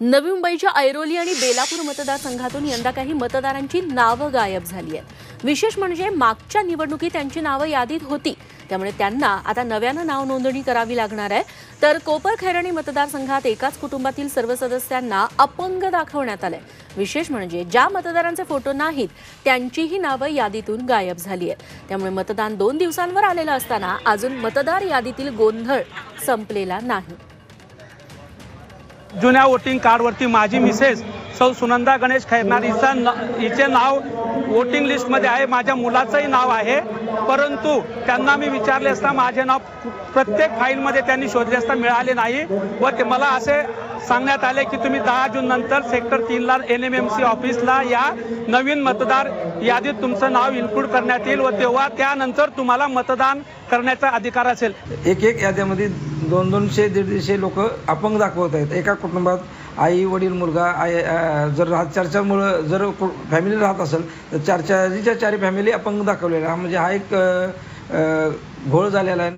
नवी मुंबईच्या ऐरोली आणि बेलापूर मतदारसंघातून यंदा काही मतदारांची नावं गायब झाली आहेत. विशेष म्हणजे मागच्या निवडणुकीत त्यांची नावं यादीत होती. त्यामुळे त्यांना आता नव्यानं नाव नोंदणी करावी लागणार आहे. तर कोपर खैरणी मतदारसंघात एकाच कुटुंबातील सर्व सदस्यांना अपंग दाखवण्यात आलंय. विशेष म्हणजे ज्या मतदारांचे फोटो नाहीत त्यांचीही नावं यादीतून गायब झाली आहेत. त्यामुळे मतदान दोन दिवसांवर आलेलं असताना अजून मतदार यादीतील गोंधळ संपलेला नाही. जुन्या वोटिंग कार्डवरती माझी मिसेस सौ सुनंदा गणेश खैरनार हिचा ना हिचे नाव वोटिंग लिस्टमध्ये आहे. माझ्या मुलाचंही नाव आहे. परंतु त्यांना मी विचारले असता माझे नाव प्रत्येक फाईलमध्ये त्यांनी शोधले असता मिळाले नाही व ते मला असे सांगण्यात आले की तुम्ही दहा जून नंतर सेक्टर तीनला एन एम एम सी ऑफिसला या नवीन मतदार यादीत तुमचं नाव इन्क्लूड करण्यात येईल व तेव्हा त्यानंतर तुम्हाला मतदान करण्याचा अधिकार असेल. एक एक याद्यामध्ये दोन दोनशे दीड दीडशे लोक अपंग दाखवत आहेत. एका कुटुंबात आई वडील मुलगा आई जर राहत चारच्यामुळं जर फॅमिली राहत असेल तर चार चारी फॅमिली अपंग दाखवलेला हा म्हणजे हा एक घोळ झालेला आहे.